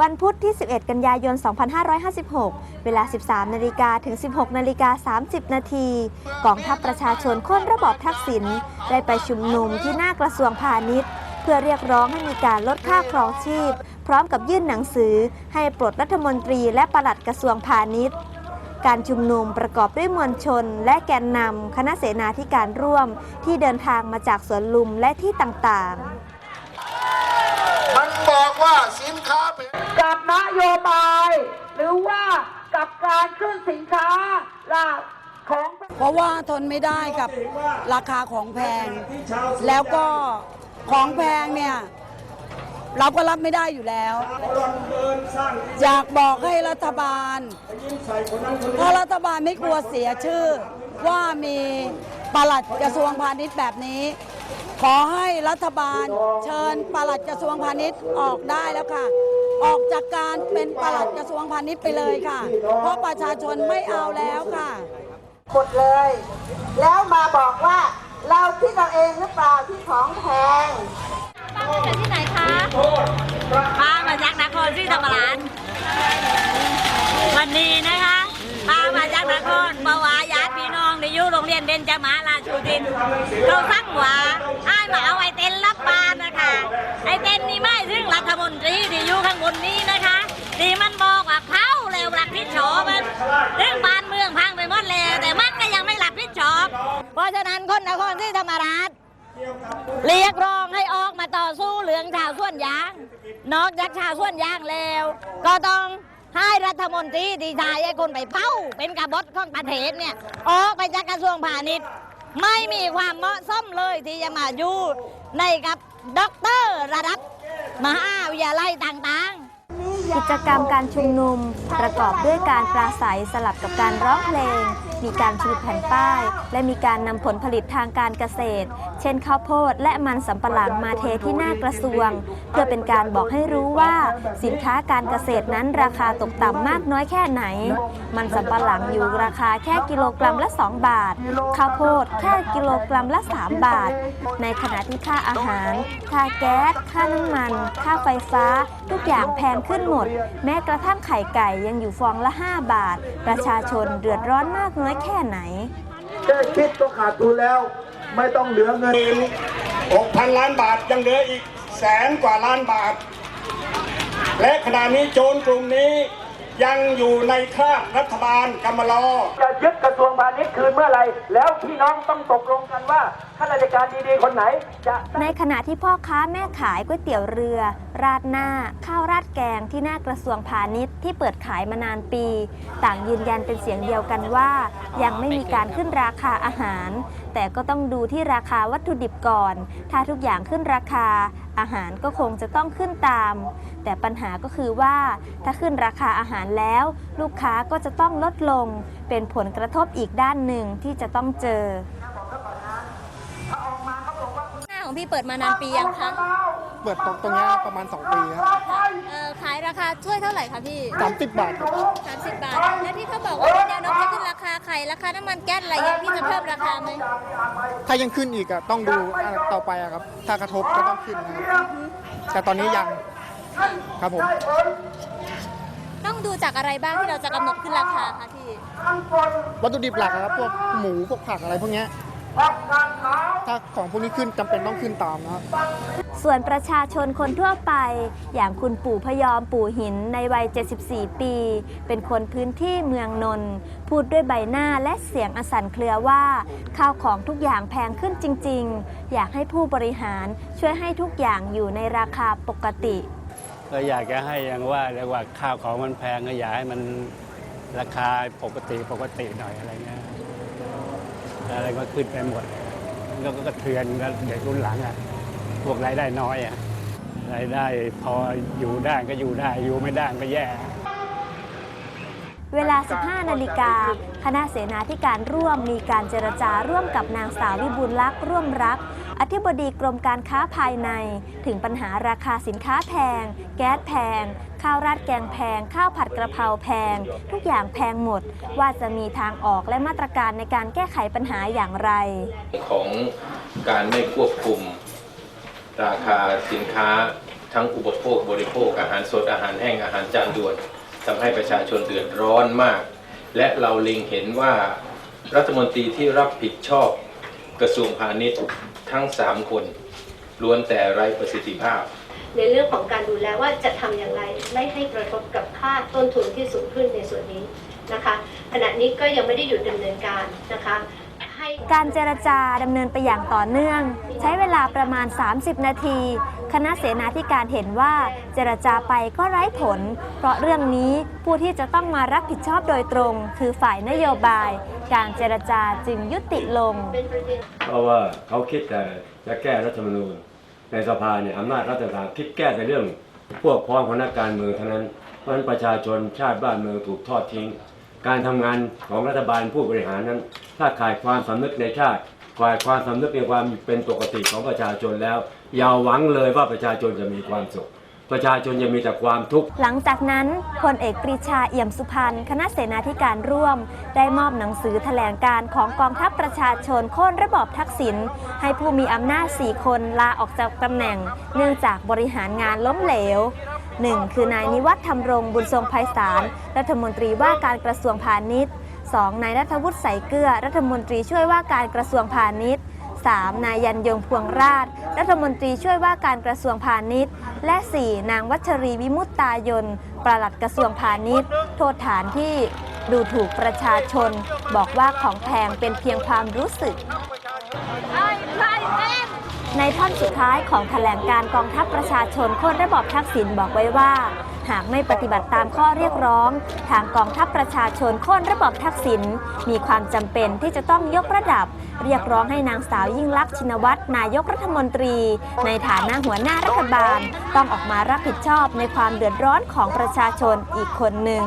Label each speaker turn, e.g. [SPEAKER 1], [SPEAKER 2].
[SPEAKER 1] วันพุธที่ 11 กันยายน 2556 เวลา 13 นาฬิกาถึง 16 นาฬิกา 30 นาทีกองทัพประชาชนค้นระบอบทักษิณได้ไปชุมนุมที่หน้ากระทรวงพาณิชย์ เพื่อเรียกร้องให้มีการลดค่าครองชีพ พร้อมกับยื่นหนังสือ ให้ปลดรัฐมนตรีและปลัดกระทรวงพาณิชย์การชุมนุมประกอบด้วยมวลชน และแกนนำคณะเสนาธิการร่วมที่เดินทางมาจากสวนลุมและที่ต่างๆ
[SPEAKER 2] บอกว่าสินค้าเป็น
[SPEAKER 3] กับนโยบาย หรือว่ากับการขึ้นสินค้าราของ
[SPEAKER 4] เพราะว่าทนไม่ได้กับราคาของแพง แล้วก็ของแพงเนี่ยเราก็รับไม่ได้อยู่แล้ว อยากบอกให้รัฐบาล ถ้ารัฐบาลไม่กลัวเสียชื่อว่ามีปลัดกระทรวงพาณิชย์แบบนี้ ขอให้รัฐบาลเชิญปลัดกระทรวงพาณิชย์ออกได้แล้วค่ะ ออกจากการเป็นปลัดกระทรวงพาณิชย์ไปเลยค่ะ เพราะประชาชนไม่เอาแล้วค่ะ
[SPEAKER 3] หมดเลย แล้วมาบอกว่าเราคิดเราเองหรือเปล่าที่ของแพง
[SPEAKER 5] ป้ามาจากที่ไหนคะป้ามาจากนครศรีธรรมราชวันนี้นะคะป้ามาจากนครเพราะว่าญาติพี่น้องที่อยู่ โรงเรียนเบญจมาราชูทินเขาสั่งว่าให้มาเอาไอ้เต็นรับปานนะคะไอ้เต็นนี่ไม่ซึ่งรัฐมนตรีที่อยู่ข้างบนนี้นะคะที่มันบอกว่าเขาเร็วรับผิดชอบมันเรื่องบ้านเมืองพังไปหมดแล้วแต่มันก็ยังไม่รับผิดชอบ เพราะฉะนั้นคนนครศรีธรรมราชเรียกร้องให้ออกมาต่อสู้เหลืองชาวส่วนยาง นอกจากชาวส่วนยางแล้ว ก็ต้อง ให้รัฐมนตรีดีชายไอ้คนไปเป้า เป็นกบฏของประเทศเนี่ยออกไปจากกระทรวงพาณิชย์ ไม่มีความเหมาะสมเลยที่จะมาอยู่ในกับด็อกเตอร์ระดับมหาวิทยาลัยต่างๆ
[SPEAKER 1] กิจกรรมการชุมนุมประกอบด้วยการปราศัยสลับกับการร้องเพลง มีการชูแผ่นป้าย และมีการนำผลผลิตทางการเกษตร เช่นข้าวโพดและมันสำปะหลังมาเทที่หน้ากระทรวง เพื่อเป็นการบอกให้รู้ว่าสินค้าการเกษตรนั้นราคาตกต่ำมากน้อยแค่ไหน มันสำปะหลังอยู่ราคาแค่กิโลกรัมละ 2 บาท ข้าวโพดแค่กิโลกรัมละ 3 บาท ในขณะที่ค่าอาหาร ค่าแก๊ส ค่าน้ำมัน ค่าไฟฟ้า ทุกอย่างแพงขึ้นหมด แม้กระทั่งไข่ไก่ยังอยู่ฟองละ 5 บาท ประชาชนเดือดร้อนมากน้อยแค่ไหน
[SPEAKER 2] แค่คิดก็ขาดทุนแล้ว ไม่ต้องเหลือเงิน
[SPEAKER 6] 6พันล้านบาทยังเหลืออีกแสนกว่าล้านบาท และขณะนี้โจรกลุ่มนี้ ยังอยู่ในคราบรัฐบาลกำมะลอ
[SPEAKER 3] จะยึดกระทรวงพาณิชย์คืนเมื่อไหร่ แล้วพี่น้องต้องตกลงกันว่าข้าราชการดีๆ คนไหนจะ
[SPEAKER 1] ในขณะที่พ่อค้าแม่ขายก๋วยเตี๋ยวเรือ ราดหน้า ข้าวราดแกงที่หน้ากระทรวงพาณิชย์ที่เปิดขายมานานปี ต่างยืนยันเป็นเสียงเดียวกันว่า ยังไม่มีการขึ้นราคาอาหาร แต่ก็ต้องดูที่ราคาวัตถุดิบก่อน ถ้าทุกอย่างขึ้นราคาอาหารก็คงจะต้องขึ้นตาม แต่ปัญหาก็คือว่าถ้าขึ้นราคาอาหารแล้ว ลูกค้าก็จะต้องลดลง เป็นผลกระทบอีกด้านหนึ่งที่จะต้องเจอ
[SPEAKER 5] หน้าของพี่เปิดมานานปียังคะ
[SPEAKER 7] เปิดตรงตรงเนี้ยประมาณ 2 ปีครับ
[SPEAKER 5] เอ่อขายราคาช่วยเท่าไหร่คะพี่
[SPEAKER 7] สามสิบบาทครับ
[SPEAKER 5] 30 บาท แล้วที่เขาบอกว่ามีแนวโน้มจะขึ้นราคาไข่ราคาน้ำมันแก๊สอะไรอย่างพี่จะเพิ่มราคาไหม
[SPEAKER 7] ถ้ายังขึ้นอีกอะต้องดูอะต่อไปอะครับ ถ้ากระทบก็ต้องขึ้นนะครับแต่ตอนนี้ยังครับผม
[SPEAKER 5] ต้องดูจากอะไรบ้างที่เราจะกำหนดขึ้นราคาคะพี่
[SPEAKER 7] วัตถุดิบหลักอะครับพวกหมูพวกผักอะไรพวกเนี้ยถ้าของพวกนี้ขึ้นจำเป็นต้องขึ้นตามนะครับ
[SPEAKER 1] ส่วนประชาชนคนทั่วไป อย่างคุณปู่พยอมปู่หินในวัย 74 ปี เป็นคนพื้นที่เมืองนนท์พูดด้วยใบหน้าและเสียงอสันเครือว่า ข้าวของทุกอย่างแพงขึ้นจริง ๆ อยากให้ผู้บริหารช่วยให้ทุกอย่างอยู่ในราคาปกติ
[SPEAKER 8] ก็อยากจะให้อย่างว่าเรียกว่าข้าวของมันแพงก็อยากให้มันราคาปกติปกติหน่อยอะไรเงี้ยอะไรก็ขึ้นไปหมดแล้วก็กระเทือนกับเด็กรุ่นหลังอะ พวกรายได้น้อยอะรายได้พออยู่ได้ก็อยู่ได้อยู่ไม่ได้ก็แย่
[SPEAKER 1] เวลา 15 นาฬิกา คณะเสนาธิการร่วมมีการเจรจาร่วมกับนางสาววิบูลย์ลักษณ์ร่วมรัก อธิบดีกรมการค้าภายใน ถึงปัญหาราคาสินค้าแพง แก๊สแพง ข้าวราดแกงแพง ข้าวผัดกระเพราแพง ทุกอย่างแพงหมด ว่าจะมีทางออกและมาตรการในการแก้ไขปัญหาอย่างไร
[SPEAKER 9] ของการไม่ควบคุม ราคาสินค้าทั้งอุปโภคบริโภคอาหารสดอาหารแห้งอาหารจานด่วนทำให้ประชาชนเดือดร้อนมาก และเราเล็งเห็นว่ารัฐมนตรีที่รับผิดชอบกระทรวงพาณิชย์ทั้ง 3 คนล้วนแต่ไร้ประสิทธิภาพ
[SPEAKER 10] ในเรื่องของการดูแลว่าจะทำอย่างไรไม่ให้กระทบกับค่าต้นทุนที่สูงขึ้นในส่วนนี้นะคะ ขณะนี้ก็ยังไม่ได้หยุดดำเนินการนะคะ
[SPEAKER 1] การเจรจาดำเนินไปอย่างต่อเนื่อง ใช้เวลาประมาณ 30 นาที คณะเสนาธิการเห็นว่าเจรจาไปก็ไร้ผล เพราะเรื่องนี้ผู้ที่จะต้องมารับผิดชอบโดยตรง คือฝ่ายนโยบาย การเจรจาจึงยุติลง
[SPEAKER 10] เพ
[SPEAKER 11] ราะว่าเขาคิดแต่จะแก้รัฐธรรมนูญ ในสภาเนี่ยอำนาจรัฐสภาคิดแก้แต่เรื่อง พวกพ้องของนักการเมืองเท่านั้นเพราะฉะนั้นประชาชนชาติบ้านเมืองถูกทอดทิ้ง การทำงานของรัฐบาลผู้บริหารนั้น ถ้าขาดความสำนึกในชาติขาดความสำนึกในความเป็นปกติของประชาชนแล้ว อย่าหวังเลยว่าประชาชนจะมีความสุข ประชาชนจะมีแต่ความทุกข์
[SPEAKER 1] หลังจากนั้นพลเอกปรีชาเอี่ยมสุพรรณคณะเสนาธิการร่วม ได้มอบหนังสือแถลงการของกองทัพประชาชนโค่นระบอบทักษิณให้ผู้มีอำนาจ 4 คนลาออกจากตำแหน่ง เนื่องจากบริหารงานล้มเหลว 1. คือนายนิวัฒน์ธรรมรงบุญทรงไพศาลรัฐมนตรีว่าการกระทรวงพาณิชย์ 2. นายรัฐวุฒิใสเกลือ รัฐมนตรีช่วยว่าการกระทรวงพาณิชย์ 3. นายยันยงพวงราช รัฐมนตรีช่วยว่าการกระทรวงพาณิชย์ และ 4. นางวัชรีวิมุตตายนปลัดกระทรวงพาณิชย์ โทษฐานที่ดูถูกประชาชน บอกว่าของแพงเป็นเพียงความรู้สึก ในท่อนสุดท้ายของแถลงการกองทัพประชาชนโค่นระบอบทักษิณบอกไว้ว่า หากไม่ปฏิบัติตามข้อเรียกร้อง ทางกองทัพประชาชนโค่นระบอบทักษิณมีความจำเป็นที่จะต้องยกระดับ เรียกร้องให้นางสาวยิ่งลักษณ์ชินวัตรนายกรัฐมนตรี ในฐานะหัวหน้ารัฐบาล ต้องออกมารับผิดชอบในความเดือดร้อนของประชาชนอีกคนหนึ่ง